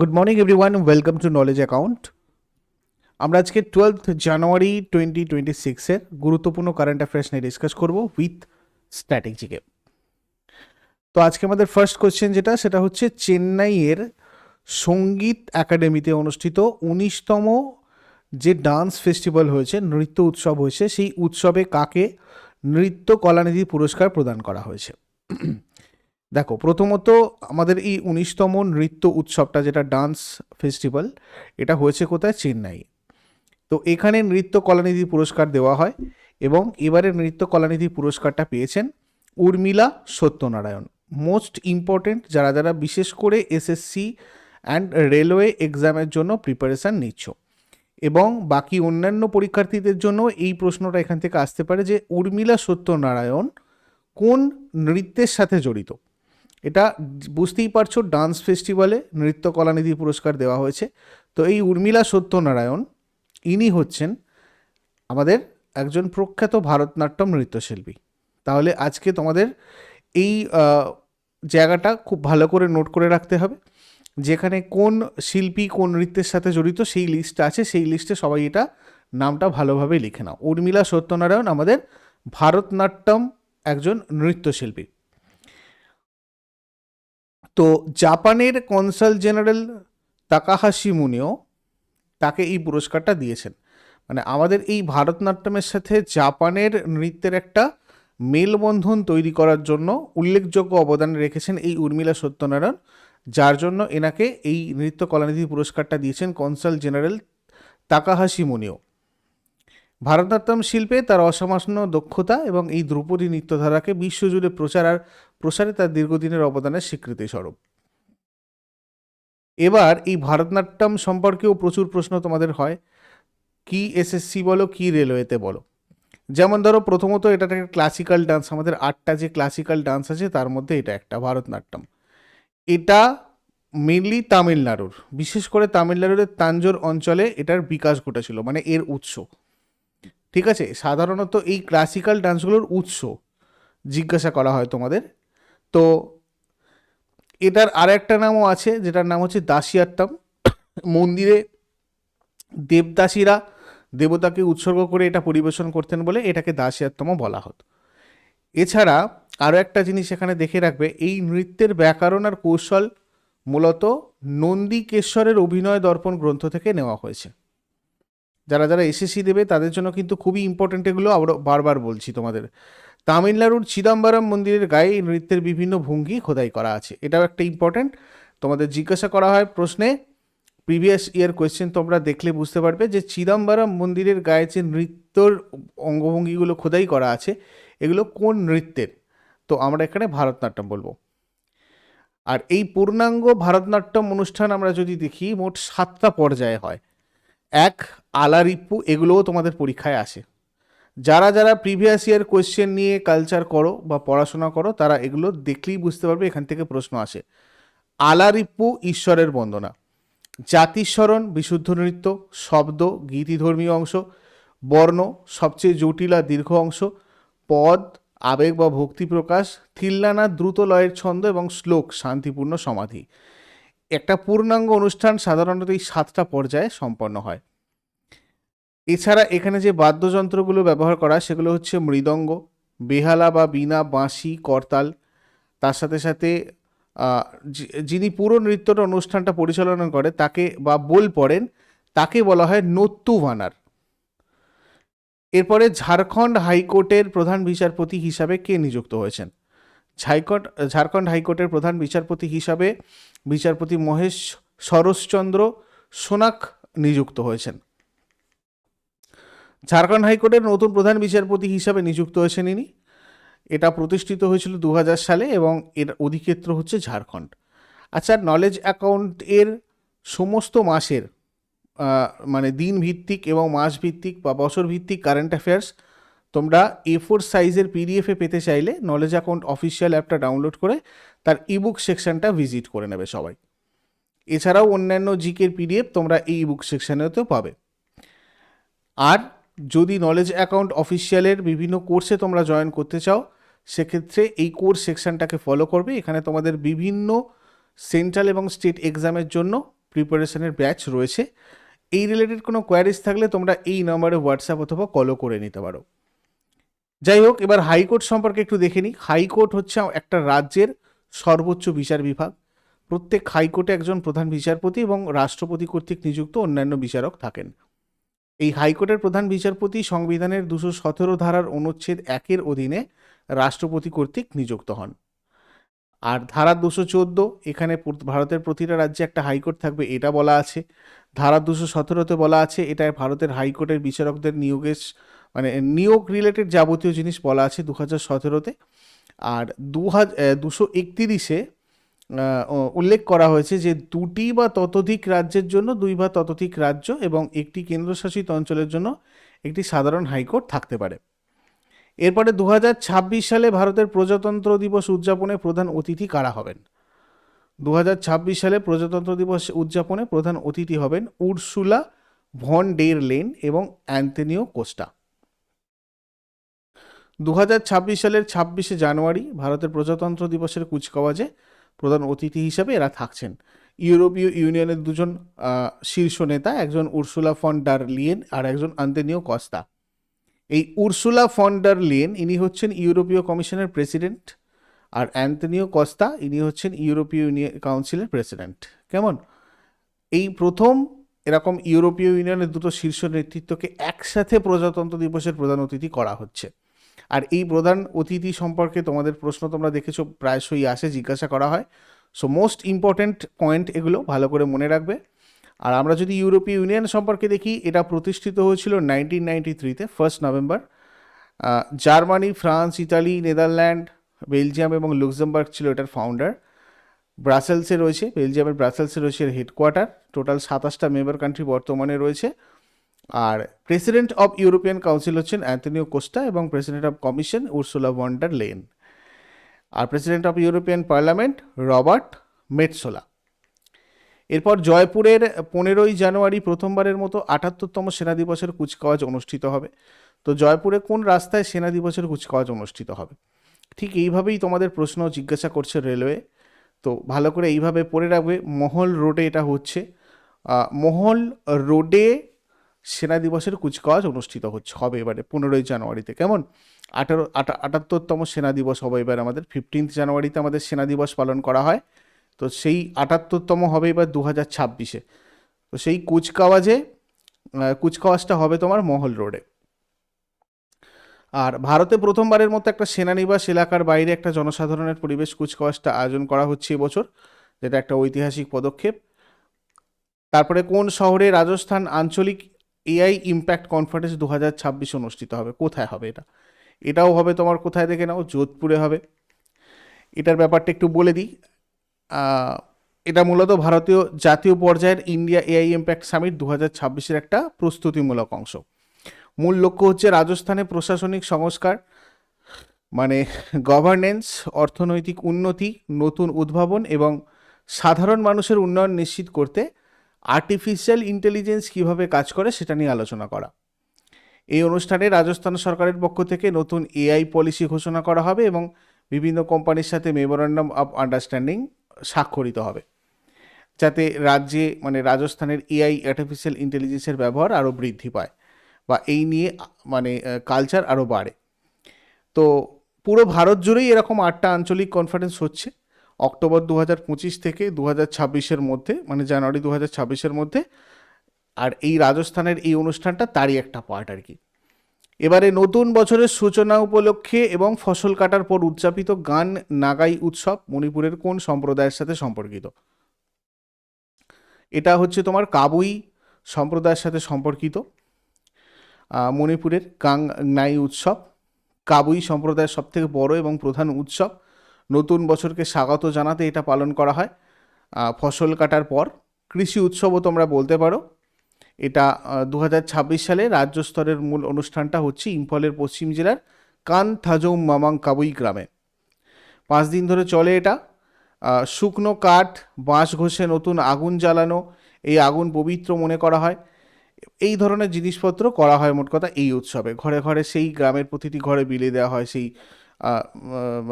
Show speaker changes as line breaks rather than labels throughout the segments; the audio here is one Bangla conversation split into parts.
Good morning everyone welcome to knowledge account আমরা আজকে টুয়েলথ জানুয়ারি টোয়েন্টি টোয়েন্টি সিক্সের গুরুত্বপূর্ণ কারেন্ট অ্যাফেয়ার্স নিয়ে ডিসকাস করব উইথ স্ট্র্যাটেজিকে তো আজকে আমাদের ফার্স্ট কোশ্চেন যেটা, সেটা হচ্ছে চেন্নাইয়ের সংগীত একাডেমিতে অনুষ্ঠিত উনিশতম যে ডান্স ফেস্টিভ্যাল হয়েছে, নৃত্য উৎসব হয়েছে, সেই উৎসবে কাকে নৃত্য কলানিধি পুরস্কার প্রদান করা হয়েছে। দেখো, প্রথমত আমাদের এই উনিশতম নৃত্য উৎসবটা যেটা ডান্স ফেস্টিভ্যাল, এটা হয়েছে কোথায়? চেন্নাই। তো এখানে নৃত্য কলানিধি পুরস্কার দেওয়া হয় এবং এবারে নৃত্য কলানিধি পুরস্কারটা পেয়েছেন উর্মিলা সত্যনারায়ণ। মোস্ট ইম্পর্টেন্ট যারা যারা বিশেষ করে এসএসসি অ্যান্ড রেলওয়ে এক্সামের জন্য প্রিপারেশান নিচ্ছ এবং বাকি অন্যান্য পরীক্ষার্থীদের জন্য এই প্রশ্নটা এখান থেকে আসতে পারে যে উর্মিলা সত্যনারায়ণ কোন নৃত্যের সাথে জড়িত? এটা বুঝতেই পারছ ডান্স ফেস্টিভ্যালে নৃত্য কলানিধি পুরস্কার দেওয়া হয়েছে। তো এই উর্মিলা সত্যনারায়ণ, ইনি হচ্ছেন আমাদের একজন প্রখ্যাত ভারতনাট্যম নৃত্যশিল্পী। তাহলে আজকে তোমাদের এই জায়গাটা খুব ভালো করে নোট করে রাখতে হবে, যেখানে কোন শিল্পী কোন নৃত্যের সাথে জড়িত সেই লিস্ট আছে, সেই লিস্টে সবাই এটা নামটা ভালোভাবে লিখে নাও। উর্মিলা সত্যনারায়ণ আমাদের ভারতনাট্যম একজন নৃত্যশিল্পী। তো জাপানের কনসাল জেনারেল তাকাহাসি মুনিও তাকে এই পুরস্কারটা দিয়েছেন। মানে আমাদের এই ভারতনাট্যমের সাথে জাপানের নৃত্যের একটা মেলবন্ধন তৈরি করার জন্য উল্লেখযোগ্য অবদান রেখেছেন এই উর্মিলা সত্যনারায়ণ, যার জন্য এনাকে এই নৃত্য কলানিধি পুরস্কারটা দিয়েছেন consul general Takahashi Munio. Bharatanatyam শিল্পে তার অসামান্য দক্ষতা এবং এই ধ্রুপদী নৃত্যধারাকে বিশ্বজুড়ে প্রচার আর প্রসারে তার দীর্ঘদিনের অবদানের স্বীকৃতি স্বরূপ এবার এই ভারতনাট্যম সম্পর্কেও প্রচুর প্রশ্ন তোমাদের হয়। কি এসএসসি বলো, কি রেলওয়েতে বলো? যেমন ধরো, প্রথমত এটা একটা ক্লাসিক্যাল ডান্স আমাদের আটটা যে ক্লাসিক্যাল ডান্স আছে, তার মধ্যে এটা একটা ভারতনাট্যম। এটা মেনলি তামিলনাড়ুর। বিশেষ করে তামিলনাড়ুর তাঞ্জোর অঞ্চলে এটার বিকাশ ঘটেছিল মানে এর উৎস। ঠিক আছে? সাধারণত এই ক্লাসিক্যাল ডান্সগুলোর উৎস জিজ্ঞাসা করা হয় তোমাদের। তো এটার আর একটা নামও আছে, যেটার নাম হচ্ছে দাসিয়াত্তম। মন্দিরে দেবদাসীরা দেবতাকে উৎসর্গ করে এটা পরিবেশন করতেন বলে এটাকে দাসিয়াত্তম বলা হতো। এছাড়া আরও একটা জিনিস এখানে দেখে রাখবে, এই নৃত্যের ব্যাকরণ আর কৌশল মূলত নন্দিকেশ্বরের অভিনয় দর্পণ গ্রন্থ থেকে নেওয়া হয়েছে। যারা যারা এসএসসি দেবে, তাদের জন্য কিন্তু খুবই ইম্পর্টেন্ট এগুলো আবার বারবার বলছি তোমাদের। তামিলনাড়ুর চিদাম্বরম মন্দিরের গায়ে নৃত্যের বিভিন্ন ভঙ্গি খোদাই করা আছে। এটাও একটা ইম্পর্টেন্ট তোমাদের জিজ্ঞাসা করা হয় প্রশ্নে। প্রিভিয়াস ইয়ার কোয়েশ্চেন তোমরা দেখলে বুঝতে পারবে যে চিদাম্বরম মন্দিরের গায়ে যে নৃত্যর অঙ্গভঙ্গিগুলো খোদাই করা আছে, এগুলো কোন নৃত্যের? তো আমরা এখানে ভারতনাট্যম বলব। আর এই পূর্ণাঙ্গ ভারতনাট্যম অনুষ্ঠান আমরা যদি দেখি, মোট সাতটা পর্যায়ে হয়। এক, আলারিপ্পু, এগুলোও তোমাদের পরীক্ষায় আসে। যারা যারা প্রিভিয়াস ইয়ার কোয়েশ্চেন নিয়ে কালচার করো বা পড়াশোনা করো, তারা এগুলো দেখলেই বুঝতে পারবে, এখান থেকে প্রশ্ন আসে। আলারিপ্পু, ঈশ্বরের বন্দনা। জাতিস্মরণ, বিশুদ্ধ নৃত্য, শব্দ, গীতিধর্মীয় অংশ, বর্ণ, সবচেয়ে জটিল আর দীর্ঘ অংশ, পদ, আবেগ বা ভক্তি প্রকাশ, থিল্লানা, দ্রুত লয়ের ছন্দ এবং শ্লোক, শান্তিপূর্ণ সমাধি। একটা পূর্ণাঙ্গ অনুষ্ঠান সাধারণত এই সাতটা পর্যায়ে সম্পন্ন হয়। এছাড়া এখানে যে বাদ্যযন্ত্রগুলো ব্যবহার করা, সেগুলো হচ্ছে মৃদঙ্গ, বেহালা বা বীণা বাঁশি, করতাল। তার সাথে সাথে যিনি পুরো নৃত্যটা, অনুষ্ঠানটা পরিচালনা করে, তাকে বা বোল পড়েন, তাকে বলা হয় নত্তু বানার। এরপরে ঝাড়খণ্ড হাইকোর্টের প্রধান বিচারপতি হিসাবে কে নিযুক্ত হয়েছেন? ঝাড়খণ্ড ঝাড়খণ্ড হাইকোর্টের প্রধান বিচারপতি হিসাবে বিচারপতি মহেশ সরোজচন্দ্র সোনাক নিযুক্ত হয়েছেন। ঝাড়খণ্ড হাইকোর্টের নতুন প্রধান বিচারপতি হিসাবে নিযুক্ত হয়েছেন ইনি। এটা প্রতিষ্ঠিত হয়েছিল দু হাজার সালে এবং এর অধিক্ষেত্র হচ্ছে ঝাড়খণ্ড। আচ্ছা নলেজ অ্যাকাউন্ট এর সমস্ত মাসের মানে দিন ভিত্তিক এবং মাস ভিত্তিক বা বছর ভিত্তিক কারেন্ট অ্যাফেয়ার্স তোমরা এ ফোর সাইজের পিডিএফে পেতে চাইলে নলেজ অ্যাকাউন্ট অফিসিয়াল অ্যাপটা ডাউনলোড করে তার ইবুক সেকশনটা ভিজিট করে নেবে সবাই। এছাড়াও অন্যান্য জিকের পিডিএফ তোমরা এই ইবুক সেকশনেতেও পাবে। আর যদি নলেজ অ্যাকাউন্ট অফিসিয়ালের বিভিন্ন কোর্সে তোমরা জয়েন করতে চাও, সেক্ষেত্রে এই কোর্স সেকশনটাকে ফলো করবে। এখানে তোমাদের বিভিন্ন সেন্ট্রাল এবং স্টেট এক্সামের জন্য প্রিপারেশনের ব্যাচ রয়েছে। এই রিলেটেড কোনো কোয়ারিজ থাকলে তোমরা এই নম্বরে হোয়াটসঅ্যাপ অথবা কলও করে নিতে পারো। যাই হোক, এবার হাইকোর্ট সম্পর্কে একটু দেখে নিই। হাইকোর্ট হচ্ছে একটা রাজ্যের সর্বোচ্চ বিচার বিভাগ। প্রত্যেক হাইকোর্টে একজন প্রধান বিচারপতি এবং রাষ্ট্রপতি কর্তৃক নিযুক্ত অন্যান্য বিচারক থাকেন। এই হাইকোর্টের প্রধান বিচারপতি সংবিধানের দুশো সতেরো ধারার অনুচ্ছেদ একের অধীনে রাষ্ট্রপতি কর্তৃক নিযুক্ত হন। আর ধারা দুশো চোদ্দ, এখানে ভারতের প্রতিটা রাজ্যে একটা হাইকোর্ট থাকবে এটা বলা আছে। ধারা দুশো সতেরোতে বলা আছে, এটা ভারতের হাইকোর্টের বিচারকদের নিয়োগের মানে নিয়োগ রিলেটেড যাবতীয় জিনিস বলা আছে দু হাজার সতেরোতে। আর দু হাজার দুশো একতিরিশে উল্লেখ করা হয়েছে যে দুটি বা ততোধিক রাজ্যের জন্য, দুই বা ততোধিক রাজ্য এবং একটি কেন্দ্রশাসিত অঞ্চলের জন্য একটি সাধারণ হাইকোর্ট থাকতে পারে। এরপরে দু হাজার ছাব্বিশ সালে ভারতের প্রজাতন্ত্র দিবস উদযাপনে প্রধান অতিথি কারা হবেন? দু হাজার ছাব্বিশ সালে প্রজাতন্ত্র দিবস উদযাপনে প্রধান অতিথি হবেন উর্সুলা ভন ডের লেন এবং অ্যান্থনিও কোস্টা। দু হাজার ছাব্বিশ সালের ছাব্বিশে জানুয়ারি ভারতের প্রজাতন্ত্র দিবসের কুচকাওয়াজে প্রধান অতিথি হিসাবে এরা থাকছেন। ইউরোপীয় ইউনিয়নের দুজন শীর্ষ নেতা, একজন উর্সুলা ফন ডার লিয়েন আর একজন আন্তনিও কস্তা। এই উর্সুলা ফন ডার লিয়েন, ইনি হচ্ছেন ইউরোপীয় কমিশনের প্রেসিডেন্ট আর অ্যান্টনিও কস্তা, ইনি হচ্ছেন ইউরোপীয় ইউনিয়ন কাউন্সিলের প্রেসিডেন্ট। কেমন? এই প্রথম এরকম ইউরোপীয় ইউনিয়নের দুটো শীর্ষ নেতৃত্বকে একসাথে প্রজাতন্ত্র দিবসের প্রধান অতিথি করা হচ্ছে। আর এই প্রধান অতিথি সম্পর্কে তোমাদের প্রশ্ন তোমরা দেখেছ, প্রায়শই আসে, জিজ্ঞাসা করা হয়। সো মোস্ট ইম্পর্ট্যান্ট পয়েন্ট এগুলো ভালো করে মনে রাখবে। আর আমরা যদি ইউরোপীয় ইউনিয়ন সম্পর্কে দেখি, এটা প্রতিষ্ঠিত হয়েছিল নাইনটিন নাইনটি থ্রিতে first November Germany, France, Italy, Netherland, Belgium এবং লুক্সেমবার্গ ছিল এটার ফাউন্ডার ব্রাসেলসে রয়েছে, বেলজিয়ামের ব্রাসেলসে রয়েছে হেডকোয়ার্টার টোটাল সাতাশটা মেম্বার কান্ট্রি বর্তমানে রয়েছে। আর প্রেসিডেন্ট অফ ইউরোপিয়ান কাউন্সিল হচ্ছেন অ্যান্টনিও কোস্টা এবং president of commission Ursula von der Leyen R president of European parliament Robert Metsola এরপর জয়পুরের পনেরোই জানুয়ারি প্রথমবারের মতো আটাত্তরতম সেনা দিবসের কুচকাওয়াজ অনুষ্ঠিত হবে। তো জয়পুরে কোন রাস্তায় সেনা দিবসের কুচকাওয়াজ অনুষ্ঠিত হবে? ঠিক এইভাবেই তোমাদের প্রশ্ন জিজ্ঞাসা করছে রেলওয়ে। তো ভালো করে এইভাবে পড়ে রাখবে। মহল রোডে এটা হচ্ছে। মহল রোডে সেনা দিবসের কুচকাওয়াজ অনুষ্ঠিত হচ্ছে। হবে এবারে পনেরোই জানুয়ারিতে। কেমন? আঠারো, আটা- আটাত্তরতম সেনা দিবস হবে এবার আমাদের। ফিফটিন্থ জানুয়ারিতে আমাদের সেনা দিবস পালন করা হয়। তো সেই আটাত্তরতম হবে এবার দু হাজার ছাব্বিশে। তো সেই কুচকাওয়াজে কুচকাওয়াজটা হবে তোমার মহল রোডে। আর ভারতে প্রথমবারের মতো একটা সেনানিবাস এলাকার বাইরে একটা জনসাধারণের পরিবেশ কুচকাওয়াজটা আয়োজন করা হচ্ছে এবছর যেটা একটা ঐতিহাসিক পদক্ষেপ। তারপরে কোন শহরে রাজস্থান আঞ্চলিক এআই ইম্প্যাক্ট কনফারেন্স দু হাজার ছাব্বিশ অনুষ্ঠিত হবে। কোথায় হবে এটা? এটাও হবে তোমার কোথায় দেখে নাও? যোধপুরে হবে। এটার ব্যাপারটা একটু বলে দিই। এটা মূলত ভারতীয় জাতীয় পর্যায়ের ইন্ডিয়া এআই ইম্প্যাক্ট সামিট দু হাজার ছাব্বিশের একটা প্রস্তুতিমূলক অংশ। মূল লক্ষ্য হচ্ছে রাজস্থানে প্রশাসনিক সংস্কার মানে গভর্নেন্স অর্থনৈতিক উন্নতি, নতুন উদ্ভাবন এবং সাধারণ মানুষের উন্নয়ন নিশ্চিত করতে আর্টিফিশিয়াল ইন্টেলিজেন্স কীভাবে কাজ করে সেটা নিয়ে আলোচনা করা। এই অনুষ্ঠানে রাজস্থান সরকারের পক্ষ থেকে নতুন এআই পলিসি ঘোষণা করা হবে এবং বিভিন্ন কোম্পানির সাথে মেমোরান্ডাম অফ আন্ডারস্ট্যান্ডিং স্বাক্ষরিত হবে। যাতে রাজ্যে মানে রাজস্থানের এআই আর্টিফিশিয়াল ইন্টেলিজেন্সের ব্যবহার আরও বৃদ্ধি পায় বা এই নিয়ে মানে কালচার আরও বাড়ে। তো পুরো ভারত জুড়েই এরকম আটটা আঞ্চলিক কনফারেন্স হচ্ছে। অক্টোবর দু হাজার পঁচিশ থেকে দু হাজার ছাব্বিশের মধ্যে মানে জানুয়ারি দু হাজার ছাব্বিশের মধ্যে, আর এই রাজস্থানের এই অনুষ্ঠানটা তারই একটা পার্ট আর কি। এবারে নতুন বছরের সূচনা উপলক্ষে এবং ফসল কাটার পর উদযাপিত গান নাগাই উৎসব মণিপুরের কোন সম্প্রদায়ের সাথে সম্পর্কিত? এটা হচ্ছে তোমার কাবুই সম্প্রদায়ের সাথে সম্পর্কিত মণিপুরের গাং নাই উৎসব। কাবুই সম্প্রদায়ের সবথেকে বড় এবং প্রধান উৎসব। নতুন বছরকে স্বাগত জানাতে এটা পালন করা হয়। ফসল কাটার পর কৃষি উৎসবও তোমরা বলতে পারো। এটা দু হাজার ছাব্বিশ সালে রাজ্য স্তরের মূল অনুষ্ঠানটা হচ্ছে ইম্ফলের পশ্চিম জেলার কান থাজৌ মামাং কাবুই গ্রামে। পাঁচ দিন ধরে চলে এটা। শুকনো কাঠ, বাঁশ ঘষে নতুন আগুন জ্বালানো, এই আগুন পবিত্র মনে করা হয়। এই ধরনের জিনিসপত্র করা হয় মোট কথা এই উৎসবে। ঘরে ঘরে সেই গ্রামের প্রতিটি ঘরে বিলিয়ে দেওয়া হয় সেই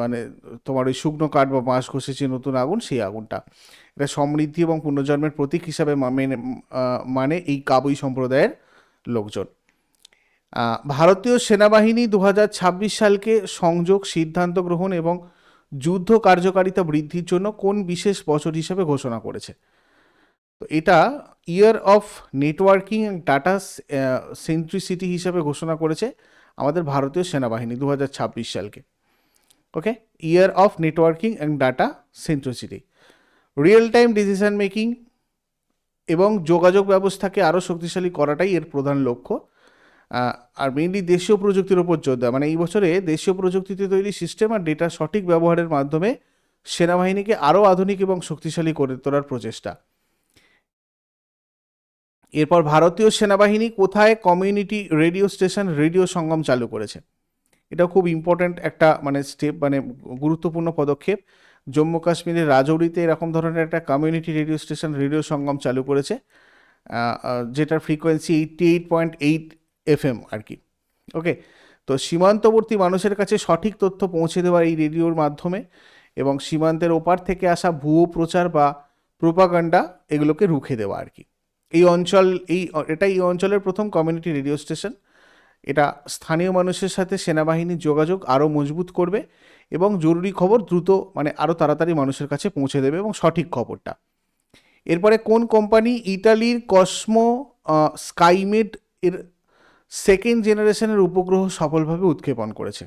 মানে তোমার ওই শুকনো কাঠ বা বাঁশ ঘষে যে নতুন আগুন, সেই আগুনটা। এটা সমৃদ্ধি এবং পুনর্জন্মের প্রতীক হিসাবে মেনে মানে এই কাবুই সম্প্রদায়ের লোকজন। ভারতীয় সেনাবাহিনী দু ছাব্বিশ সালকে সংযোগ, সিদ্ধান্ত গ্রহণ এবং যুদ্ধ কার্যকারিতা বৃদ্ধির জন্য কোন বিশেষ বছর হিসেবে ঘোষণা করেছে? তো এটা year of networking and data centricity হিসাবে ঘোষণা করেছে আমাদের ভারতীয় সেনাবাহিনী দু হাজার ছাব্বিশ সালকে। Okay year of networking and data centricity real time decision making এবং যোগাযোগ ব্যবস্থাকে আরও শক্তিশালী করাটাই এর প্রধান লক্ষ্য। আর মেইনলি দেশীয় প্রযুক্তির উপর জোর দেওয়া। মানে এই বছরে দেশীয় প্রযুক্তিতে তৈরি সিস্টেম আর ডেটার সঠিক ব্যবহারের মাধ্যমে সেনাবাহিনীকে আরও আধুনিক এবং শক্তিশালী করে তোলার প্রচেষ্টা। এরপর ভারতীয় সেনাবাহিনী কোথায় community radio station radio Sangam চালু করেছে? এটা খুব ইম্পর্ট্যান্ট একটা মানে স্টেপ মানে গুরুত্বপূর্ণ পদক্ষেপ। জম্মু কাশ্মীরের রাজৌরিতে এরকম ধরনের একটা community radio station radio Sangam চালু করেছে যেটার frequency eighty eight point eight F M আর কি। ওকে তো সীমান্তবর্তী মানুষের কাছে সঠিক তথ্য পৌঁছে দেওয়া এই রেডিওর মাধ্যমে এবং সীমান্তের ওপার থেকে আসা ভুয়ো প্রচার বা প্রোপাগান্ডা এগুলোকে রুখে দেওয়া আর কি। এই অঞ্চল, এই এটা এই অঞ্চলের প্রথম কমিউনিটি রেডিও স্টেশন এটা স্থানীয় মানুষের সাথে সেনাবাহিনীর যোগাযোগ আরও মজবুত করবে এবং জরুরি খবর দ্রুত মানে আরও তাড়াতাড়ি মানুষের কাছে পৌঁছে দেবে এবং সঠিক খবরটা। এরপরে কোন কোম্পানি? ইটালির কসমো স্কাইমেড এর সেকেন্ড জেনারেশনের উপগ্রহ সফলভাবে উৎক্ষেপণ করেছে।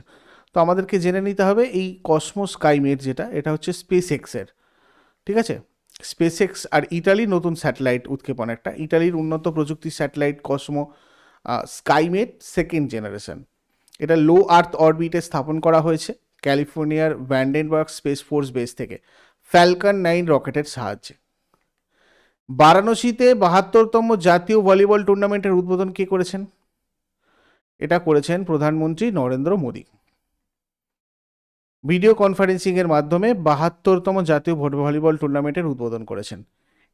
তো আমাদেরকে জেনে নিতে হবে এই কসমো স্কাইমেড যেটা, এটা হচ্ছে স্পেস এক্সের ঠিক আছে? স্পেস এক্স আর ইটালির নতুন স্যাটেলাইট উৎক্ষেপণ একটা। ইটালির উন্নত প্রযুক্তির satellite Cosmo SkyMed second generation. এটা লো আর্থ অরবিটে স্থাপন করা হয়েছে ক্যালিফোর্নিয়ার ভ্যান্ডেনবার্গ স্পেস ফোর্স বেস থেকে। ফ্যালকন নাইন রকেটের সাহায্যে। বারাণসীতে বাহাত্তরতম জাতীয় ভলিবল টুর্নামেন্টের উদ্বোধন কে করেছেন? এটা করেছেন প্রধানমন্ত্রী নরেন্দ্র মোদী। ভিডিও কনফারেন্সিংয়ের মাধ্যমে বাহাত্তরতম জাতীয় ভলি- ভলিবল টুর্নামেন্টের উদ্বোধন করেছেন।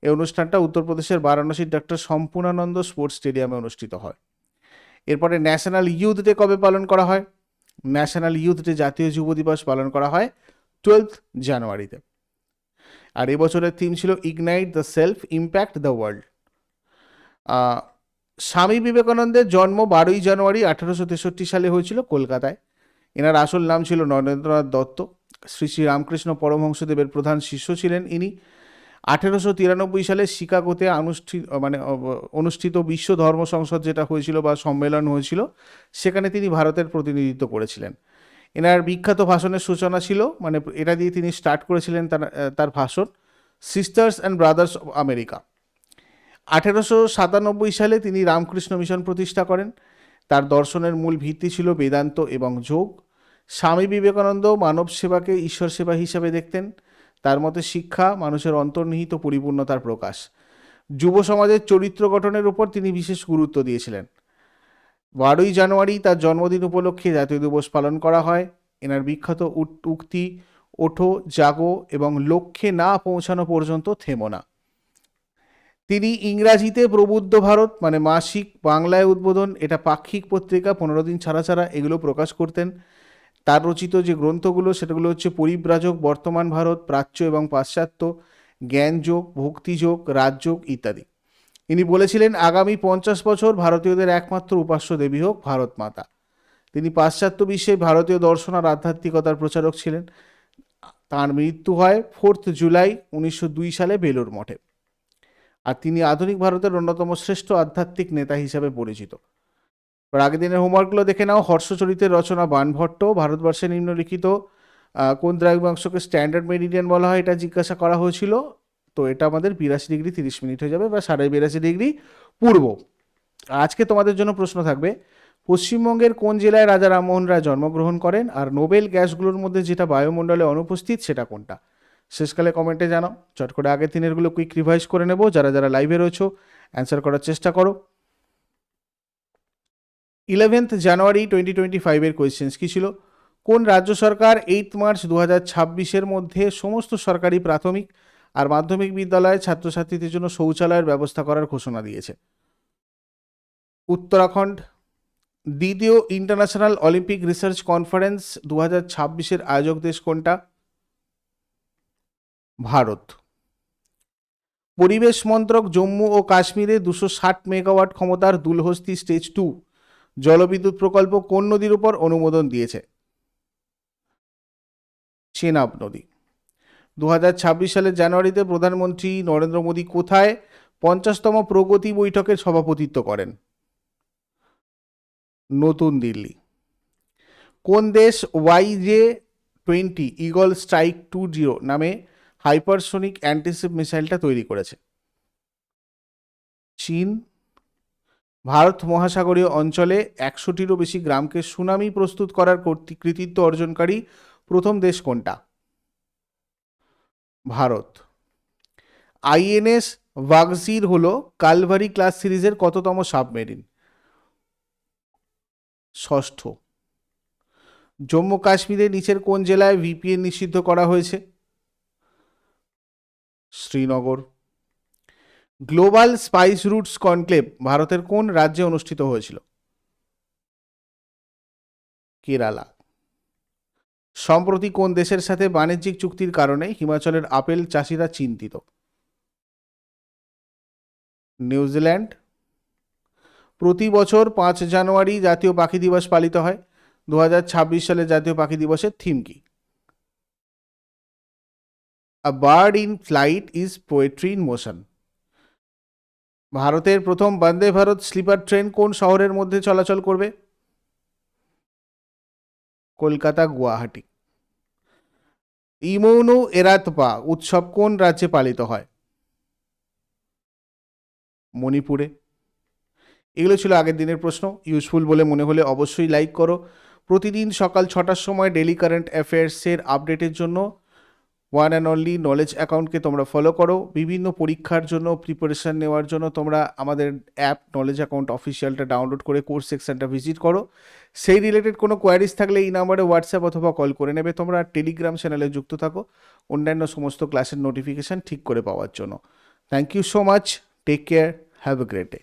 এই অনুষ্ঠানটা উত্তরপ্রদেশের বারাণসীর ডক্টর সম্পূর্ণানন্দ স্পোর্টস স্টেডিয়ামে অনুষ্ঠিত হয়। এরপরে ন্যাশনাল ইউথ ডে কবে পালন করা হয়? ন্যাশনাল ইউথ ডে জাতীয় যুব দিবস পালন করা হয় টুয়েলথ জানুয়ারিতে। আর এবছরের থিম ছিল ignite the self impact the world Swami বিবেকানন্দের জন্ম বারোই জানুয়ারি আঠারোশো তেষট্টি সালে হয়েছিল কলকাতায়। এনার আসল নাম ছিল নরেন্দ্রনাথ দত্ত। শ্রী শ্রী রামকৃষ্ণ পরমহংসদেবের প্রধান শিষ্য ছিলেন ইনি। আঠেরোশো তিরানব্বই সালে শিকাগোতে অনুষ্ঠিত মানে অনুষ্ঠিত বিশ্ব ধর্ম সংসদ যেটা হয়েছিল বা সম্মেলন হয়েছিল, সেখানে তিনি ভারতের প্রতিনিধিত্ব করেছিলেন। এনার বিখ্যাত ভাষণের সূচনা ছিল মানে এটা দিয়ে তিনি স্টার্ট করেছিলেন তার তার ভাষণ sisters and brothers of America আঠেরোশো সাতানব্বই সালে তিনি রামকৃষ্ণ মিশন প্রতিষ্ঠা করেন। তার দর্শনের মূল ভিত্তি ছিল বেদান্ত এবং যোগ। স্বামী বিবেকানন্দ মানব সেবাকে ঈশ্বর সেবা হিসাবে দেখতেন। তার মতে শিক্ষা, মানুষের অন্তর্নিহিত পরিপূর্ণতার প্রকাশ। যুব সমাজের চরিত্র গঠনের উপর তিনি বিশেষ গুরুত্ব দিয়েছিলেন। বারোই জানুয়ারি তার জন্মদিন উপলক্ষে জাতীয় দিবস পালন করা হয়। এনার বিখ্যাত উক্তি, ওঠো, জাগো এবং লক্ষ্যে না পৌঁছানো পর্যন্ত থেমো না। তিনি ইংরাজিতে প্রবুদ্ধ ভারত মানে মাসিক বাংলায় উদ্বোধন, এটা পাক্ষিক পত্রিকা, পনেরো দিন ছাড়া ছাড়া এগুলো প্রকাশ করতেন। তার রচিত যে গ্রন্থগুলো সেটাগুলো হচ্ছে পরিব্রাজক, বর্তমান ভারত, প্রাচ্য এবং পাশ্চাত্য, জ্ঞানযোগ, ভক্তিযোগ, রাজযোগ ইত্যাদি। ইনি বলেছিলেন, আগামী পঞ্চাশ বছর ভারতীয়দের একমাত্র উপাস্য দেবী হোক ভারত মাতা। তিনি পাশ্চাত্য বিশ্বে ভারতীয় দর্শন আর আধ্যাত্মিকতার প্রচারক ছিলেন। তার মৃত্যু হয় ফোর্থ জুলাই উনিশশো দুই সালে বেলুর মঠে। আর তিনি আধুনিক ভারতের অন্যতম শ্রেষ্ঠ আধ্যাত্মিক নেতা হিসাবে পরিচিত। এবার আগের দিনের হোমওয়ার্কগুলো দেখে নাও। হর্ষচরিতের রচনা বানভট্ট, ভারতবর্ষে নিম্নলিখিত কোন দ্রাঘিমাংশকে স্ট্যান্ডার্ড মেরিডিয়ান বলা হয় এটা জিজ্ঞাসা করা হয়েছিল। তো এটা আমাদের বিরাশি ডিগ্রি তিরিশ মিনিট হয়ে যাবে, বা সাড়ে বিরাশি ডিগ্রি পূর্ব। আজকে তোমাদের জন্য প্রশ্ন থাকবে, পশ্চিমবঙ্গের কোন জেলায় রাজা রামমোহন রায় জন্মগ্রহণ করেন? আর নোবেল গ্যাসগুলোর মধ্যে যেটা বায়ুমণ্ডলে অনুপস্থিত সেটা কোনটা? শেষকালে কমেন্টে জানাও। চট করে আগের দিনেরগুলো কুইক রিভাইজ করে নেব। যারা যারা লাইভে রয়েছো অ্যান্সার করার চেষ্টা করো। ইলেভেন্থ জানুয়ারি টোয়েন্টি টোয়েন্টি ফাইভের কোয়েশ্চেন্স কী ছিল? কোন রাজ্য সরকার এইট মার্চ দু হাজার ছাব্বিশের মধ্যে সমস্ত সরকারি প্রাথমিক আর মাধ্যমিক বিদ্যালয়ে ছাত্রছাত্রীদের জন্য শৌচালয়ের ব্যবস্থা করার ঘোষণা দিয়েছে? উত্তরাখণ্ড। দ্বিতীয় ইন্টারন্যাশনাল অলিম্পিক রিসার্চ কনফারেন্স দু হাজার ছাব্বিশের আয়োজক দেশ কোনটা? ভারত। পরিবেশ মন্ত্রক জম্মু ও কাশ্মীরে দুশো ষাট মেগাওয়াট ক্ষমতার দুলহস্তি স্টেজ টু জলবিদ্যুৎ প্রকল্প কোন নদীর উপর অনুমোদন দিয়েছে? চেনাব নদী। দু সালের জানুয়ারিতে প্রধানমন্ত্রী নরেন্দ্র মোদী কোথায় পঞ্চাশতম প্রগতি বৈঠকের সভাপতিত্ব করেন? নতুন দিল্লি। কোন দেশ Y J twenty eagle strike two zero নামে হাইপারসোনিক অ্যান্টিসিপ মিসাইলটা তৈরি করেছে? চীন ভারত মহাসাগরীয় অঞ্চলে একশোটিরও বেশি গ্রামকে সুনামি প্রস্তুত করার কৃতিত্ব অর্জনকারী প্রথম দেশ কোনটা? ভারত। আইএনএস ওয়াগজির হল কালভারি ক্লাস সিরিজের কততম সাবমেরিন? ষষ্ঠ। জম্মু কাশ্মীরের নিচের কোন জেলায় ভিপিএন নিষিদ্ধ করা হয়েছে? Srinagar. Global spice routes conclave ভারতের কোন রাজ্যে অনুষ্ঠিত হয়েছিল? কেরালা। সম্প্রতি কোন দেশের সাথে বাণিজ্যিক চুক্তির কারণে হিমাচলের আপেল চাষিরা চিন্তিত? নিউজিল্যান্ড। প্রতি বছর পাঁচ জানুয়ারি জাতীয় পাখি দিবস পালিত হয়। দু সালে জাতীয় পাখি দিবসের থিম কি? A bird in flight is poetry in motion ভারতের প্রথম বন্দে ভারত স্লিপার ট্রেন কোন শহরের মধ্যে চলাচল করবে? কলকাতা, গুয়াহাটি। ইমৌনু এরাতপা উৎসব কোন রাজ্যে পালিত হয়? মণিপুরে। এগুলো ছিল আগের দিনের প্রশ্ন। ইউজফুল বলে মনে হলে অবশ্যই লাইক করো। প্রতিদিন সকাল ছটার সময় ডেলি কারেন্ট অ্যাফেয়ার্সের আপডেটের জন্য ওয়ান অ্যান্ড অনলি নলেজ অ্যাকাউন্টকে তোমরা ফলো করো। বিভিন্ন পরীক্ষার জন্য প্রিপারেশান নেওয়ার জন্য তোমরা আমাদের অ্যাপ নলেজ অ্যাকাউন্ট অফিসিয়ালটা ডাউনলোড করে কোর্স সেকশনটা ভিজিট করো। সেই রিলেটেড কোনো কোয়ারিজ থাকলে এই নাম্বারে হোয়াটসঅ্যাপ অথবা কল করে নেবে। তোমরা টেলিগ্রাম চ্যানেলে যুক্ত থাকো। অন্যান্য সমস্ত ক্লাসের নোটিফিকেশান ঠিক করে পাওয়ার জন্য। Thank you so much take care have a great day